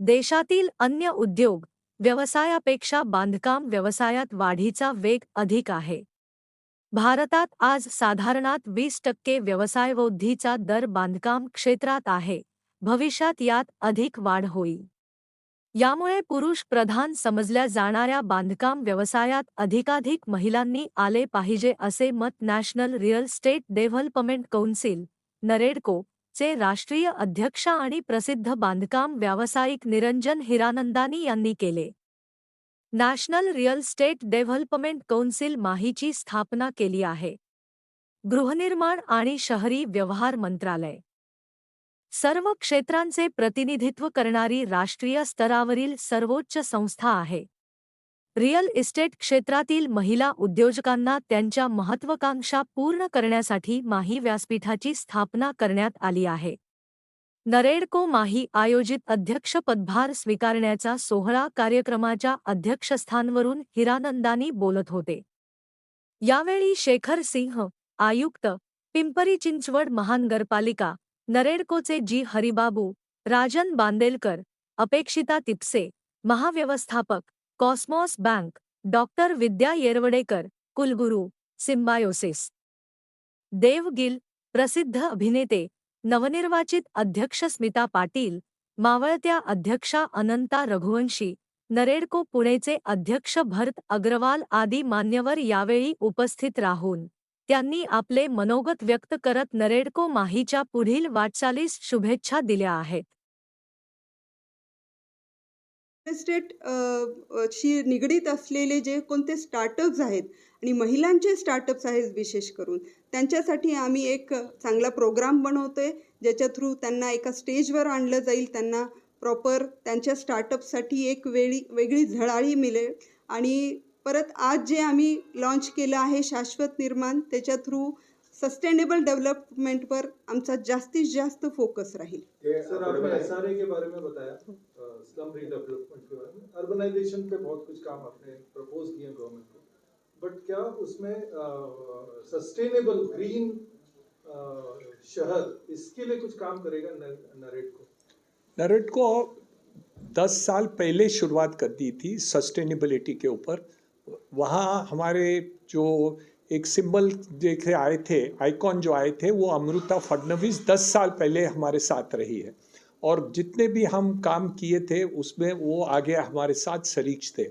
देशातील अन्य उद्योग व्यवसायापेक्षा बांधकाम व्यवसायात वाढीचा वेग अधिक आहे. भारतात आज साधारणात वीस टक्के व्यवसायवृद्धीचा दर बांधकाम क्षेत्रात आहे. भविष्यात यात अधिक वाढ होईल. यामुळे पुरुष प्रधान समजल्या जाणाऱ्या बांधकाम व्यवसायात अधिकाधिक महिलांनी आले पाहिजे असे मत national real estate development council NAREDCO चे राष्ट्रीय अध्यक्ष आणि प्रसिद्ध बांधकाम व्यावसायिक निरंजन हिरानंदानी यांनी केले. National real estate development council माहीची स्थापना केली आहे. गृहनिर्माण आणि शहरी व्यवहार मंत्रालय. सर्व क्षेत्रांचे प्रतिनिधित्व करणारी राष्ट्रीय स्तरावरील सर्वोच्च संस्था आहे. रिअल इस्टेट क्षेत्रातील महिला उद्योजकांना त्यांच्या महत्त्वाकांक्षा पूर्ण करण्यासाठी माही व्यासपीठाची स्थापना करण्यात आली आहे. नरेडको माही आयोजित अध्यक्षपदभार स्वीकारण्याचा सोहळा कार्यक्रमाच्या अध्यक्षस्थानवरून हिरानंदानी बोलत होते. यावेळी शेखर सिंह आयुक्त पिंपरी चिंचवड महानगरपालिका नरेडकोचे जी. हरिबाबू राजन बांदेलकर अपेक्षिता तिपसे महाव्यवस्थापक Cosmos bank doctor Vidya Yerawadekar कुलगुरू सिम्बायोसिस देव गिल प्रसिद्ध अभिनेते नवनिर्वाचित अध्यक्ष स्मिता पाटील मावळत्या अध्यक्षा अनंता रघुवंशी नरेडको पुणेचे अध्यक्ष भरत अग्रवाल आदी मान्यवर यावेळी उपस्थित राहून त्यांनी आपले मनोगत व्यक्त करत नरेडको माहीच्या पुढील वाटचालीस शुभेच्छा दिल्या आहेत. स्टेट शी निगडीत असलेले जे कोणते स्टार्टअप्स आहेत आणि महिलांचे स्टार्टअप्स आहेत विशेष करून त्यांच्यासाठी आम्ही एक चांगला प्रोग्राम बनवतो आहे ज्याच्या थ्रू त्यांना एका स्टेजवर आणलं जाईल त्यांना प्रॉपर त्यांच्या स्टार्टअपसाठी एक वेळी वेगळी झळाळी मिळेल. आणि परत आज जे आम्ही लॉन्च केलं आहे शाश्वत निर्माण त्याच्या थ्रू सस्टेनेबल डेव्हलपमेंटवर आमचा जास्तीत जास्त फोकस राहील. सर आपने बड़े- के बारे में बताया. स्लम रीडेवलपमेंट के बारे में. अर्बनाइजेशन पे बहुत कुछ काम आपने प्रपोज किए गवर्नमेंट को. बट क्या उसमें सस्टेनेबल ग्रीन शहर इसके लिए कुछ काम करेगा नरेट को? नरेट को दस साल पहले शुरुआत कर दी थी सस्टेनेबिलिटी के ऊपर. वहाँ हमारे जो एक सिंबल देखे आए थे, आइकॉन जो आए थे, वो अमृता फडणवीस दस साल पहले हमारे साथ रही है। और जितने भी हम काम किए थे, उसमें वो आगे हमारे साथ शरीक थे।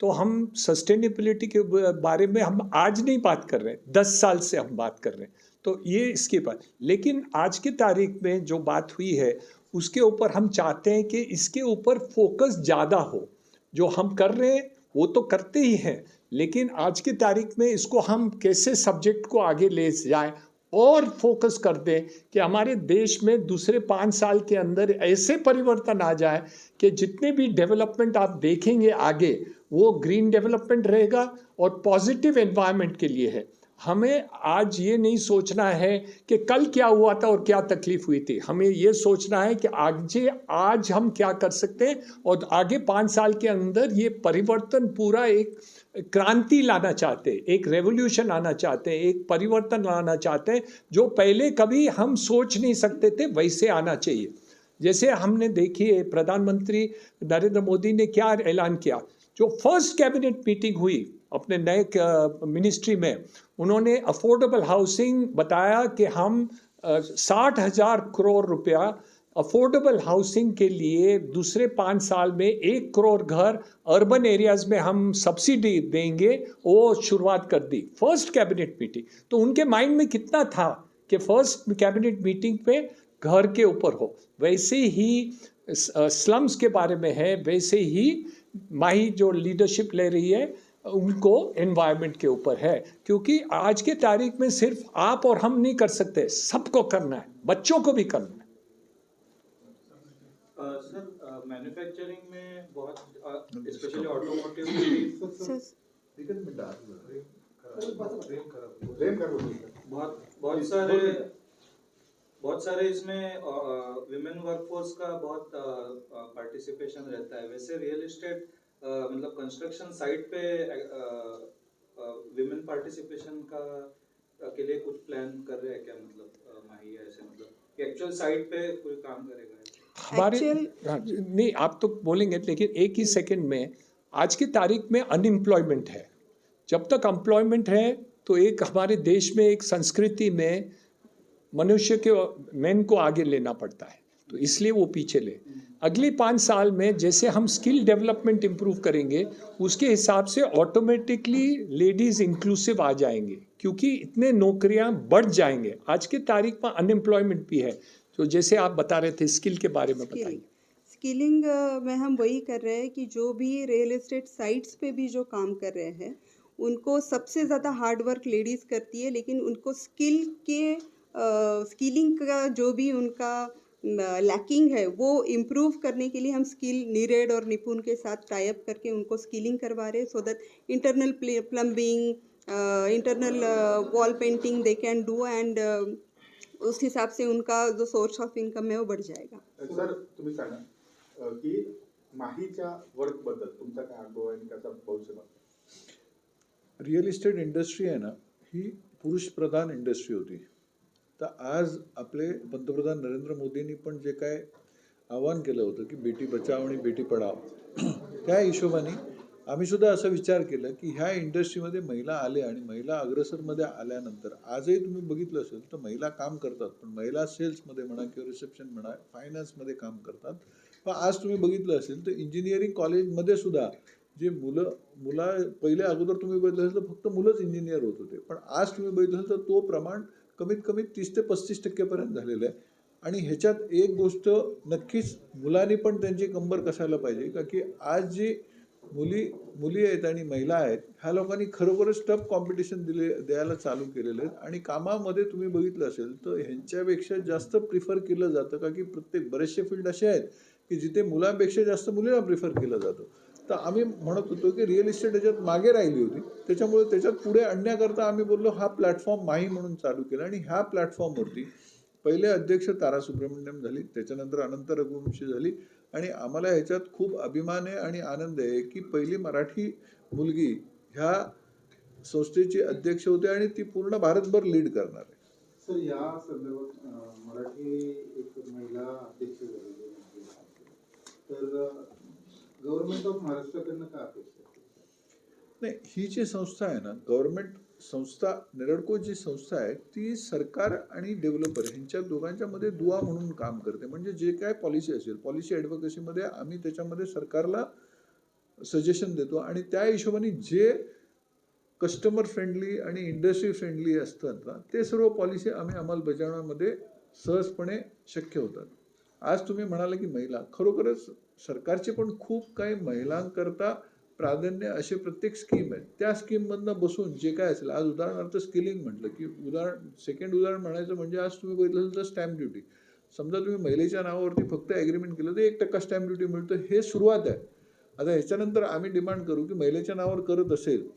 तो हम सस्टेनेबिलिटी के बारे में हम आज नहीं बात कर रहे हैं। दस साल से हम बात कर रहे हैं। तो ये इसके बात लेकिन आज की तारीख में जो बात हुई है, उसके ऊपर हम चाहते हैं कि इसके ऊपर फोकस ज़्यादा हो। जो हम कर रहे हैं, वो तो करते ही हैं। लेकिन आज की तारीख में इसको हम कैसे सब्जेक्ट को आगे ले जाए और फोकस कर दें कि हमारे देश में दूसरे पाँच साल के अंदर ऐसे परिवर्तन आ जाए कि जितने भी डेवलपमेंट आप देखेंगे आगे, वो ग्रीन डेवलपमेंट रहेगा और पॉजिटिव एनवायरनमेंट के लिए है। हमें आज ये नहीं सोचना है कि कल क्या हुआ था और क्या तकलीफ़ हुई थी। हमें ये सोचना है कि आज आज हम क्या कर सकते हैं और आगे पाँच साल के अंदर ये परिवर्तन पूरा एक क्रांति लाना चाहते हैं, एक रेवोल्यूशन आना चाहते हैं, एक परिवर्तन लाना चाहते हैं, जो पहले कभी हम सोच नहीं सकते थे, वैसे आना चाहिए। जैसे हमने देखिए प्रधानमंत्री नरेंद्र मोदी ने क्या ऐलान किया, जो फ़र्स्ट कैबिनेट मीटिंग हुई अपने नए मिनिस्ट्री में, उन्होंने अफोर्डेबल हाउसिंग बताया कि हम साठ हज़ार करोड़ रुपया अफोर्डेबल हाउसिंग के लिए दूसरे पाँच साल में एक करोड़ घर अर्बन एरियाज़ में हम सब्सिडी देंगे, वो शुरुआत कर दी। फ़र्स्ट कैबिनेट मीटिंग तो उनके माइंड में कितना था कि फ़र्स्ट कैबिनेट मीटिंग पे घर के ऊपर हो। वैसे ही स्लम्स के बारे में है, वैसे ही माही जो लीडरशिप ले रही है उनको एनवायरनमेंट के ऊपर है। क्योंकि आज के तारीख में सिर्फ़ आप और हम नहीं कर सकते सबको करना है बच्चों को भी करना है। सर मैन्युफैक्चरिंग में बहुत स्पेशली ऑटोमोटिव बहुत बहुत सारे बहुत सारे इसमें विमेन वर्कफोर्स का बहुत पार्टिसिपेशन रहता है। वैसे रियल इस्टेट मतलब कंस्ट्रक्शन साइट पे विमेन पार्टिसिपेशन का के लिए कुछ प्लान कर रहे हैं क्या? मतलब माही ऐसे मतलब एक्चुअल साइट पे कोई काम करेगा? हमारे हाँ, नहीं आप तो बोलेंगे लेकिन एक ही सेकंड में आज की तारीख में अनएम्प्लॉयमेंट है। जब तक एम्प्लॉयमेंट है तो एक हमारे देश में एक संस्कृति में मनुष्य के मैन को आगे लेना पड़ता है। तो इसलिए वो पीछे ले। अगले पाँच साल में जैसे हम स्किल डेवलपमेंट इम्प्रूव करेंगे उसके हिसाब से ऑटोमेटिकली लेडीज़ इंक्लूसिव आ जाएँगे क्योंकि इतने नौकरियाँ बढ़ जाएँगे। आज की तारीख में अनएम्प्लॉयमेंट भी है। तो जैसे आप बता रहे थे स्किल के बारे में बताइए। स्किलिंग में हम वही कर रहे हैं कि जो भी रियल एस्टेट साइट्स पे भी जो काम कर रहे हैं उनको सबसे ज़्यादा हार्ड वर्क लेडीज़ करती है लेकिन उनको स्किल के स्किलिंग का जो भी उनका लैकिंग है वो इम्प्रूव करने के लिए हम स्किल नीरेड और निपुण के साथ टाइप करके उनको स्किलिंग करवा रहे हैं so that internal plumbing internal wall painting they can do and उस हिसाब से उनका जो सोर्स ऑफ़ इनकम है वो बढ़ जाएगा। सर तुम्ही सांगा की माहीच्या वर्क बद्दल तुमचा काय अनुभव आहे आणि त्याचा भविष्य रिअल इस्टेट इंडस्ट्री आहे ना ही पुरुषप्रधान इंडस्ट्री होती. तर आज आपले पंतप्रधान नरेंद्र मोदींनी पण जे काय आवाहन केलं होतं की बेटी बचाव आणि बेटी पढाव त्या हिशोबाने आम्ही सुद्धा असा विचार केला की ह्या इंडस्ट्रीमध्ये महिला आल्या आणि महिला अग्रसरमध्ये आल्यानंतर आजही तुम्ही बघितलं असेल तर महिला काम करतात पण महिला सेल्समध्ये म्हणा किंवा रिसेप्शन म्हणा फायनान्समध्ये काम करतात. पण आज तुम्ही बघितलं असेल तर इंजिनिअरिंग कॉलेजमध्ये सुद्धा जे मुलं मुला पहिले अगोदर तुम्ही बघितलं असेल तर फक्त मुलंच इंजिनियर होत होते. पण आज तुम्ही बघितलं असेल तर तो प्रमाण कमीत कमी तीस ते पस्तीस टक्केपर्यंत झालेलं आहे. आणि ह्याच्यात एक गोष्ट नक्कीच मुलांनी पण त्यांची कंबर कसायला पाहिजे का की आज जी मुली मुली आहेत आणि महिला आहेत ह्या लोकांनी खरोखरच टफ कॉम्पिटिशन दिले द्यायला चालू केलेलं आहेत. आणि कामामध्ये तुम्ही बघितलं असेल तर ह्यांच्यापेक्षा जास्त प्रिफर केलं जातं का की प्रत्येक बरेचसे फील्ड असे आहेत की जिथे मुलांपेक्षा जास्त मुलींना प्रिफर केलं जातं. तर आम्ही म्हणत होतो की रिअल इस्टेट याच्यात मागे राहिली होती. त्याच्यामुळे त्याच्यात पुढे आणण्याकरता आम्ही बोललो हा प्लॅटफॉर्म माही म्हणून चालू केला. आणि ह्या प्लॅटफॉर्मवरती पहिले अध्यक्ष तारा सुब्रमण्यम झाली त्याच्यानंतर अनंत रघुवंशी झाली. आणि आम्हाला ह्याच्यात खूप अभिमान आहे आणि आनंद आहे की पहिली मराठी मुलगी ह्या संस्थेची अध्यक्ष होते आणि ती पूर्ण भारतभर लीड करणार आहे. सर या संदर्भात मराठी एक महिला अध्यक्ष झालेली आहे. तर गव्हर्नमेंट ऑफ महाराष्ट्राकडनं अपेक्षा नाही ही जी संस्था आहे ना गव्हर्नमेंट संस्था निरडको जी संस्था आहे ती सरकार आणि डेव्हलपर ह्यांच्या दोघांच्या मध्ये दुवा म्हणून काम करते. म्हणजे जे काय पॉलिसी असेल पॉलिसी ॲडव्होकेसीमध्ये आम्ही त्याच्यामध्ये सरकारला सजेशन देतो आणि त्या हिशोबाने जे कस्टमर फ्रेंडली आणि इंडस्ट्री फ्रेंडली असतात ना ते सर्व पॉलिसी आम्ही अंमलबजावण्यामध्ये सहजपणे शक्य होतात. आज तुम्ही म्हणाला की महिला खरोखरच सरकारचे पण खूप काही महिलांकरता प्राधान्य असे प्रत्येक स्कीम आहेत. त्या स्कीममधनं बसून जे काय असेल आज उदाहरणार्थ स्किलिंग म्हटलं की उदाहरण सेकंड उदाहरण म्हणायचं म्हणजे आज तुम्ही बघितलं असेल तर स्टॅम्प ड्युटी समजा तुम्ही महिलेच्या नावावरती फक्त ॲग्रीमेंट केलं तर एक टक्का स्टॅम्प ड्युटी मिळतं. हे सुरुवात आहे. आता ह्याच्यानंतर आम्ही डिमांड करू की महिलेच्या नावावर करत असेल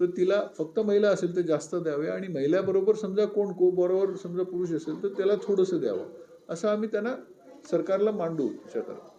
तर तिला फक्त महिला असेल तर जास्त द्यावे आणि महिलाबरोबर समजा कोण को बरोबर समजा पुरुष असेल तर त्याला थोडंसं द्यावं. असं आम्ही त्यांना सरकारला मांडू शकत